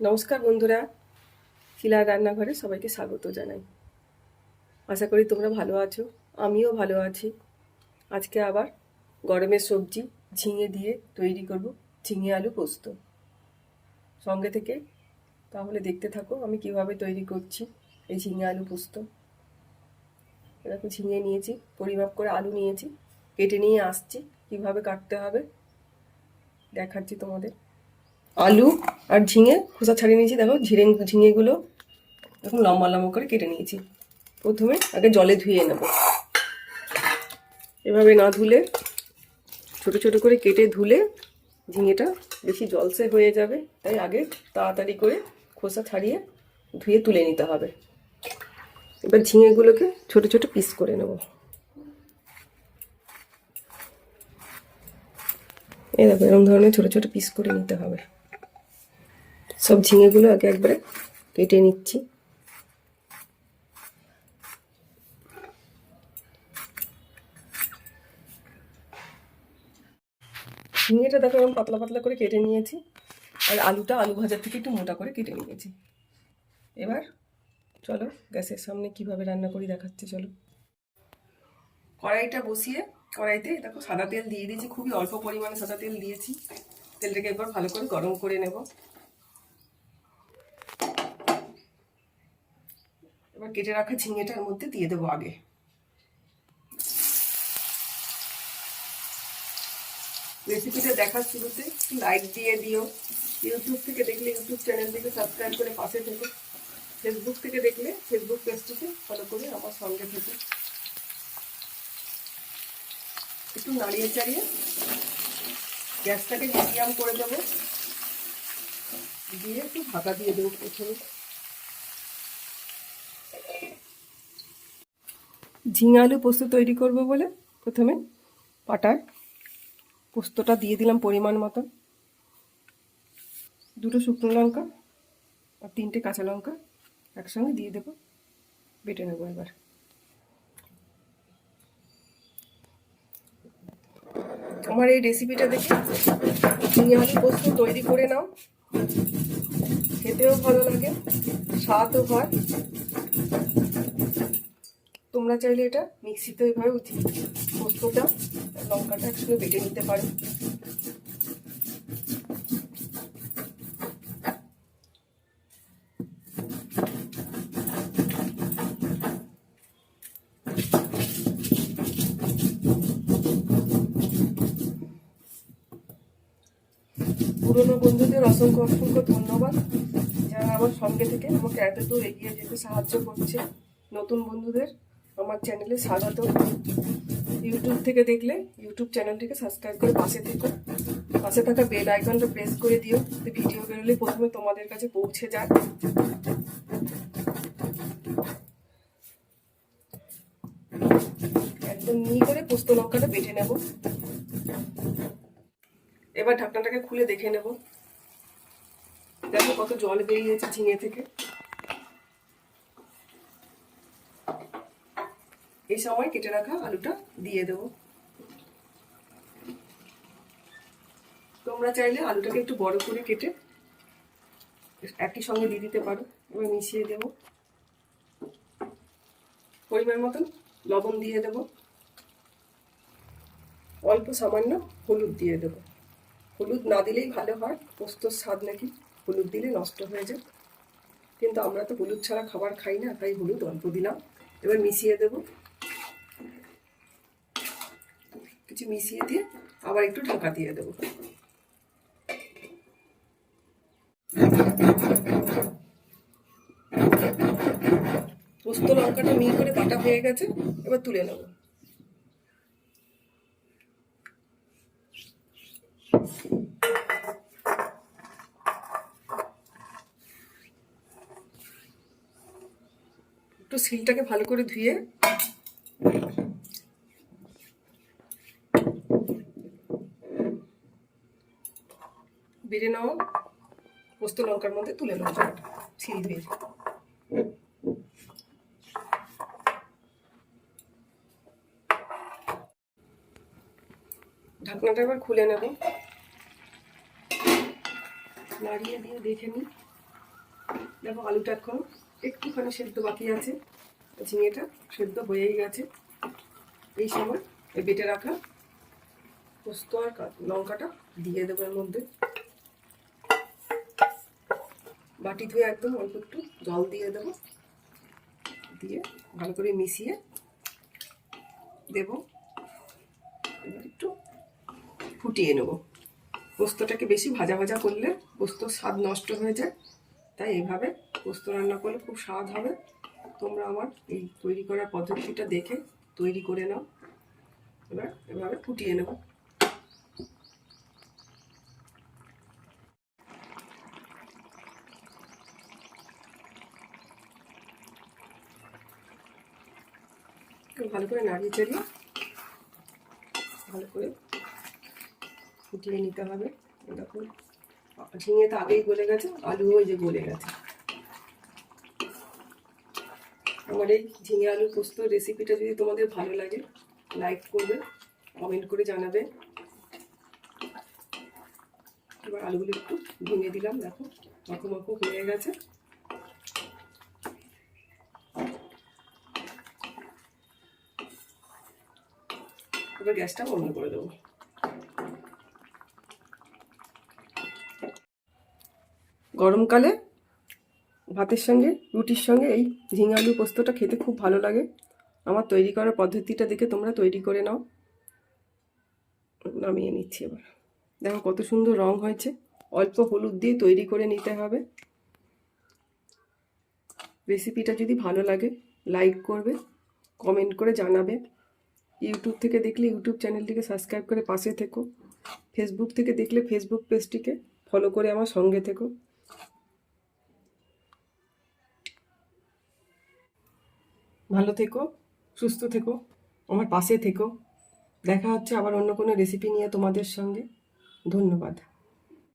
নমস্কার বন্ধুরা। শিলার রান্নাঘরে সবাইকে স্বাগত জানাই। আশা করি তোমরা ভালো আছো, আমিও ভালো আছি। আজকে আবার গরমের সবজি ঝিঙে দিয়ে তৈরি করব ঝিঙে আলু পোস্ত। সঙ্গে থেকে তাহলে দেখতে থাকো আমি কীভাবে তৈরি করছি এই ঝিঙে আলু পোস্ত। এরকম ঝিঙে নিয়েছি, পরিমাপ করে আলু নিয়েছি, কেটে নিয়ে আসছি, কীভাবে কাটতে হবে দেখাচ্ছি তোমাদের। আলু আর ঝিঙে, খোসা ছাড়িয়ে নিয়েছি, দেখো ঝিরে ঝিঙেগুলো এখন লম্বা লম্বা করে কেটে নিয়েছি। প্রথমে আগে জলে ধুয়ে নেব। এভাবে না ধুলে, ছোট ছোট করে কেটে ধুলে ঝিঙেটা বেশি জলসে হয়ে যাবে। তাই আগে তাড়াতাড়ি করে খোসা ছাড়িয়ে ধুয়ে তুলে নিতে হবে। এবার ঝিঙেগুলোকে ছোট ছোট পিস করে নেব। এই দেখো, এরকম ধরনের ছোট ছোট পিস করে নিতে হবে। সব ঝিঙেগুলো আগে একবারে কেটে নিচ্ছি। ঝিঙেটা দেখো এরকম পাতলা পাতলা করে কেটে নিয়েছি। আর আলুটা আলু ভাজার থেকে একটু মোটা করে কেটে নিয়েছি। এবার চলো গ্যাসের সামনে কীভাবে রান্না করি দেখাচ্ছি, চলো। কড়াইটা বসিয়ে, কড়াইতে দেখো সাদা তেল দিয়ে দিয়েছি, খুবই অল্প পরিমাণে সাদা তেল দিয়েছি। তেলটাকে একবার ভালো করে গরম করে নেব। এবার কেটে রাখা ঝিঙেটার মধ্যে দিয়ে দেবো আগে। রেসিপিটা দেখার শুরুতে লাইক দিয়ে দিও। ইউটিউব থেকে দেখলে ইউটিউব চ্যানেল থেকে সাবস্ক্রাইব করে পাশে থেকো। ফেসবুক থেকে দেখলে ফেসবুক পেজটিকে ফলো করে আমার সঙ্গে থেকো। একটু নাড়িয়ে চাড়িয়ে গ্যাসটাকে মিডিয়াম করে দেবো। দিয়ে একটু ঢাকা দিয়ে দেবো প্রথমে। ঝিঙে আলু পোস্ত তৈরি করব বলে প্রথমে পাটায় পোস্তটা দিয়ে দিলাম পরিমাণ মতন। দুটো শুকনো লঙ্কা আর তিনটে কাঁচা লঙ্কা একসঙ্গে দিয়ে দেবো, বেটে নেব এবার। আমার এই রেসিপিটা দেখে ঝিঙে আলু পোস্ত তৈরি করে নাও। খেতেও ভালো লাগে, স্বাদও হয়। তোমরা চাইলে এটা মিক্সিতে এভাবে পোস্তটা, লঙ্কাটা একসঙ্গে বেটে নিতে পারো। পুরনো বন্ধুদের অসংখ্য অসংখ্য ধন্যবাদ। যারা আমার সঙ্গে থেকে আমাকে এত দূর এগিয়ে যেতে সাহায্য করছে নতুন বন্ধুদের। আমার চ্যানেলে স্বাগত। ইউটিউব থেকে দেখলে ইউটিউব চ্যানেলটিকে সাবস্ক্রাইব করে পাশে থেকো। পাশে থাকা বেল আইকনটা প্রেস করে দিও ভিডিও বেরোলে প্রথমে তোমাদের কাছে পৌঁছে যায়। একদম মিহি করে পোস্ত লঙ্কাটা বেটে নেব। এবার ঢাকনাটাকে খুলে দেখে নেব। দেখো কত জল বেরিয়েছে ঝিঙে থেকে। এই সময় কেটে রাখা আলুটা দিয়ে দেবো। তোমরা চাইলে আলুটাকে একটু বড় করে কেটে একই সঙ্গে দিয়ে দিতে পারো। এবার মিশিয়ে দেব। পরিমাণ মতন লবণ দিয়ে দেব। অল্প সামান্য হলুদ দিয়ে দেব। হলুদ না দিলেই ভালো হয়, পোস্তর স্বাদ নাকি হলুদ দিলে নষ্ট হয়ে যায়। কিন্তু আমরা তো হলুদ ছাড়া খাবার খাই না, তাই হলুদ অল্প দিলাম। এবার মিশিয়ে দেবো। কিছু মিশিয়ে দিয়ে আবার একটু ঢাকা দিয়ে দেবো। পোস্ত লঙ্কাটা মিহি করে বাটা হয়ে গেছে, এবার তুলে নেব। একটু সিলটাকে ভালো করে ধুয়ে বেড়ে নেওয়া পোস্ত লঙ্কার মধ্যে তুলে নেওয়া সিল ধুয়ে। ঢাকনাটা একবার খুলে নেব। নাড়িয়ে দিয়ে দেখে নিই। দেখো আলুটা এখন একটুখানি সেদ্ধ বাকি আছে। ঝিঙেটা সেদ্ধ হয়েই গেছে। এই সময় এই বেটে রাখা পোস্ত আর লঙ্কাটা দিয়ে দেবো এর মধ্যে। বাটি ধুয়ে একদম অল্প একটু জল দিয়ে দেবো। দিয়ে ভালো করে মিশিয়ে দেবো। একটু ফুটিয়ে নেব। পোস্তটাকে বেশি ভাজা ভাজা করলে পোস্তর স্বাদ নষ্ট হয়ে যায়। তাই এইভাবে পোস্ত রান্না করলে খুব স্বাদ হবে। তোমরা আমার এই তৈরি করার পদ্ধতিটা দেখে তৈরি করে নাও। এবার এভাবে ফুটিয়ে নেব। ভালো করে নাড়িয়ে চাড়িয়ে ভালো করে ফুটিয়ে নিতে হবে। দেখুন ঝিঙে তো আগেই গলে গেছে, আলুও ওই যে গলে গেছে। আমার এই ঝিঙে আলু পোস্ত রেসিপিটা যদি তোমাদের ভালো লাগে লাইক করবে কমেন্ট করে জানাবে। এবার আলুগুলো একটু ভেঙে দিলাম, দেখো মাখো মাখো হয়ে গেছে। এবার গ্যাসটা বন্ধ করে দেবো। গরমকালে ভাতের সঙ্গে, রুটির সঙ্গে এই ঝিঙে আলু পোস্তটা খেতে খুব ভালো লাগে। আমার তৈরি করার পদ্ধতিটা দেখে তোমরা তৈরি করে নাও। নামিয়ে নিচ্ছি এবার। দেখো কত সুন্দর রং হয়েছে। অল্প হলুদ দিয়ে তৈরি করে নিতে হবে। রেসিপিটা যদি ভালো লাগে, লাইক করবে, কমেন্ট করে জানাবে। ইউটিউব থেকে দেখলে ইউটিউব চ্যানেলটিকে সাবস্ক্রাইব করে পাশে থেকো। ফেসবুক থেকে দেখলে ফেসবুক পেজটিকে ফলো করে আমার সঙ্গে থেকো। ভালো থেকো, সুস্থ থেকো, আমার পাশে থেকো। দেখা হচ্ছে আবার অন্য কোনো রেসিপি নিয়ে তোমাদের সঙ্গে। ধন্যবাদ।